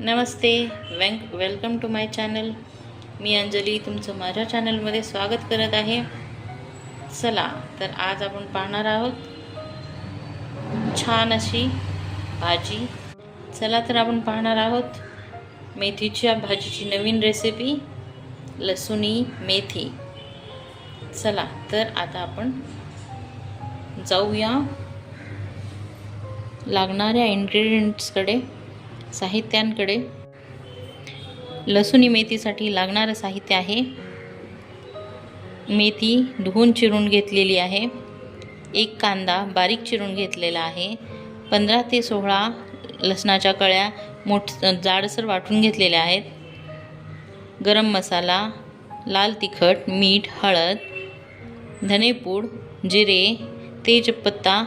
नमस्ते वेंक welcome to my channel. मी अंजली तुमचं माझ्या चॅनलमध्ये स्वागत करत आहे. चला तर आज आपण पाहणार आहोत छान अशी भाजी. चला तर आपण पाहणार आहोत मेथीच्या भाजीची नवीन रेसिपी लसुणी मेथी. चला तर आता आपण जाऊया. लागणाऱ्या इन्ग्रेडियंट्सकडे साहित्यांकडे. लसूणी मेथीसाठी लागणारं साहित्य आहे. मेथी धुवून चिरून घेतलेली आहे. एक कांदा बारीक चिरून घेतलेला आहे. पंधरा ते सोळा लसणाच्या कळ्या मोठ जाडसर वाटून घेतलेल्या आहेत. गरम मसाला लाल तिखट मीठ हळद धनेपूड जिरे तेजपत्ता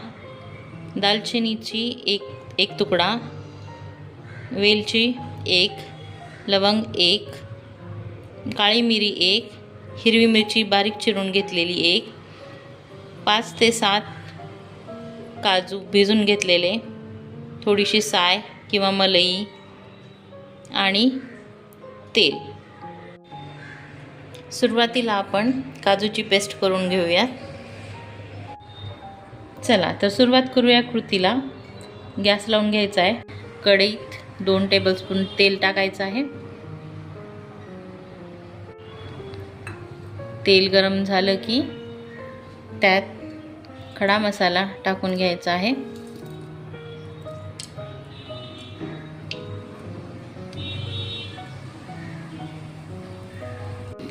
दालचिनीची एक एक तुकडा वेलची एक लवंग एक काळी मिरी एक हिरवी मिरची बारीक चिरून घेतलेली एक पाच ते सात काजू भिजून घेतलेले थोडीशी साय किंवा मलई आणि तेल. सुरुवातीला आपण काजूची पेस्ट करून घेऊयात चला तर सुरुवात करूया कृतीला. गॅस लावून घ्यायचा आहे. कढईत दोन टेबलस्पून तेल टाकायचं आहे. तेल गरम झालं की त्यात खडा मसाला टाकून घ्यायचा आहे.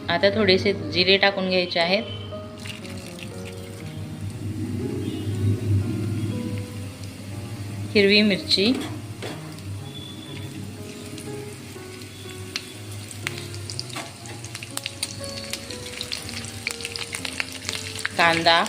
आता थोडेसे जिरे टाकून घ्यायचे आहेत. हिरवी मिरची. कांदा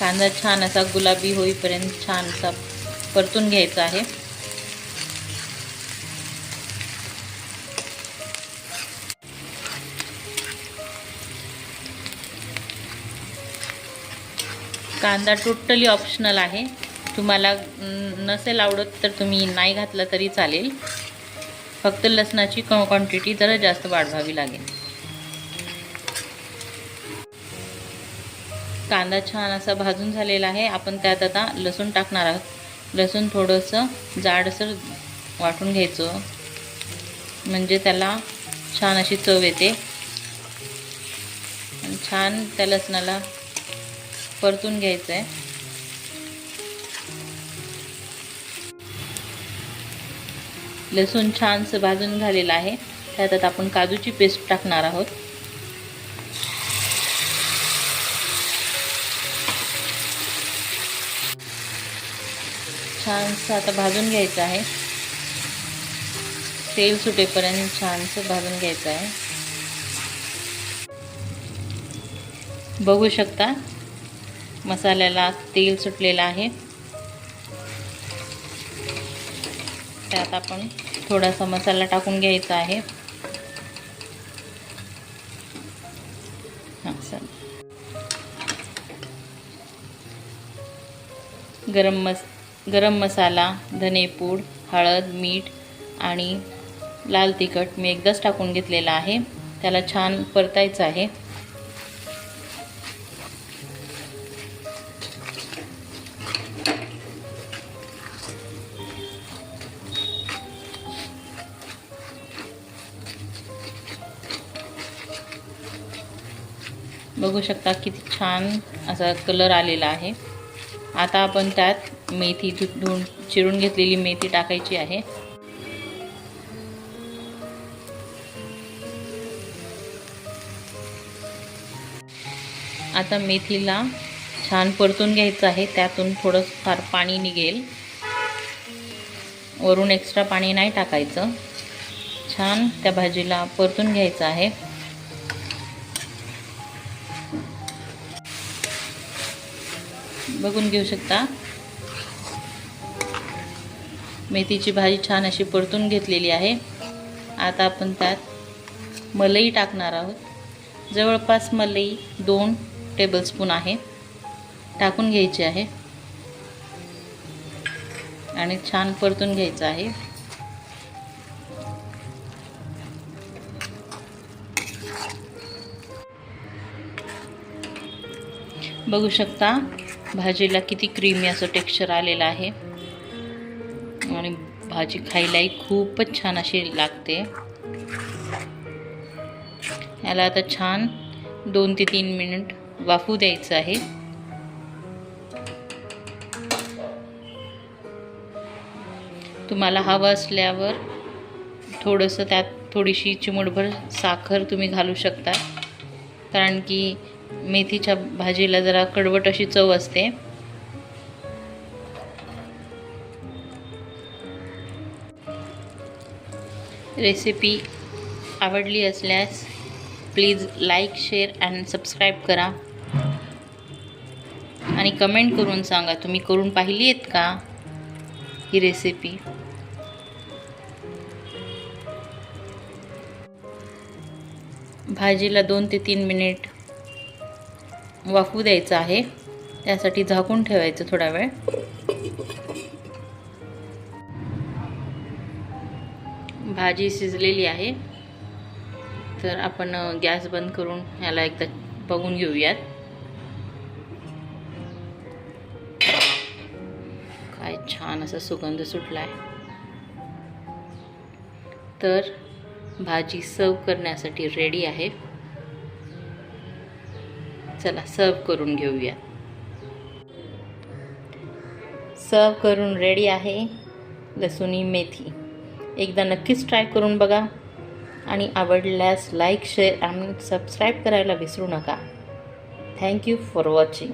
कांदा छान असा गुलाबी होईपर्यंत छान असा परतून घ्यायचा आहे. कांदा टोटली ऑप्शनल आहे. तुम्हाला नसेल आवडत तर तुम्ही नाही घातला तरी चालेल. फक्त लसणाची क क्वांटिटी जरा जास्त वाढवावी लागेल. कांदा छान असा भाजून झालेला आहे. आपण त्यात आता लसूण टाकणार आहोत. लसूण थोडंसं जाडसर वाटून घ्यायचं. म्हणजे त्याला छान अशी चव येते. छान त्या लसणाला परतून घ्यायचं आहे लसूण छानसं भाजून झालेलं आहे. त्यात आता आपण काजूची पेस्ट टाकणार आहोत. छानसं आता भाजून घ्यायचं आहे. तेल सुटेपर्यंत छानसं भाजून घ्यायचं आहे. बघू शकता? मसाल्याला तेल सुटलेलं आहे. त्यात आपण थोडासा मसाला टाकून घ्यायचा आहे. हां सर गरम मस गरम मसाला धनेपूड हळद मीठ आणि लाल तिखट मी एकदाच टाकून घेतलेला आहे. त्याला छान परतायचं आहे. बघू शकता किती छान असा कलर आलेला आहे. आता आपण त्यात मेथी धुवून चिरून घेतलेली मेथी टाकायची आहे. आता मेथीला छान परतून घ्यायचं आहे. त्यातून थोडं फार पाणी निघेल. वरून एक्स्ट्रा पाणी नाही टाकायचं. छान त्या भाजीला परतून घ्यायचं आहे. बघून घेऊ शकता. मेथीची भाजी छान अशी परतून घेतलेली आहे. आता आपण त्यात मलई टाकणार आहोत. जवळपास मलई दोन टेबलस्पून आहे. टाकून घ्यायची आहे. आणि छान परतून घ्यायचं आहे. बघू शकता. भाजीला किती क्रीमी असं टेक्स्चर आलेलं आहे. आणि भाजी खायलाही खूपच छान अशी लागते. याला आता छान दोन ते तीन मिनिट वाफू द्यायचं आहे. तुम्हाला हवं असल्यावर थोडंसं त्यात थोडीशी चिमूटभर साखर तुम्ही घालू शकता. कारण की मेथीच्या भाजीला जरा कडवट अशी चव असते. रेसिपी आवडली असल्यास please like share and subscribe करा. आणि कमेंट करून सांगा तुम्ही करून पाहिली आहेत का ही रेसिपी भाजीला दोन ते तीन मिनिट वाफू द्यायचं आहे. त्यासाठी झाकून ठेवायचं थोडा वेळ. भाजी शिजलेली आहे. तर आपण गॅस बंद करून ह्याला एकदा बघून घेऊयात. काय छान असा सुगंध सुटला आहे तर भाजी सर्व करण्यासाठी रेडी आहे. चला सर्व करून घेऊया. सर्व करून रेडी आहे लसुणी मेथी. एकदा नक्कीच ट्राय करून बघा. आणि आवडल्यास लाईक शेअर आणि सबस्क्राईब करायला विसरू नका. Thank you for watching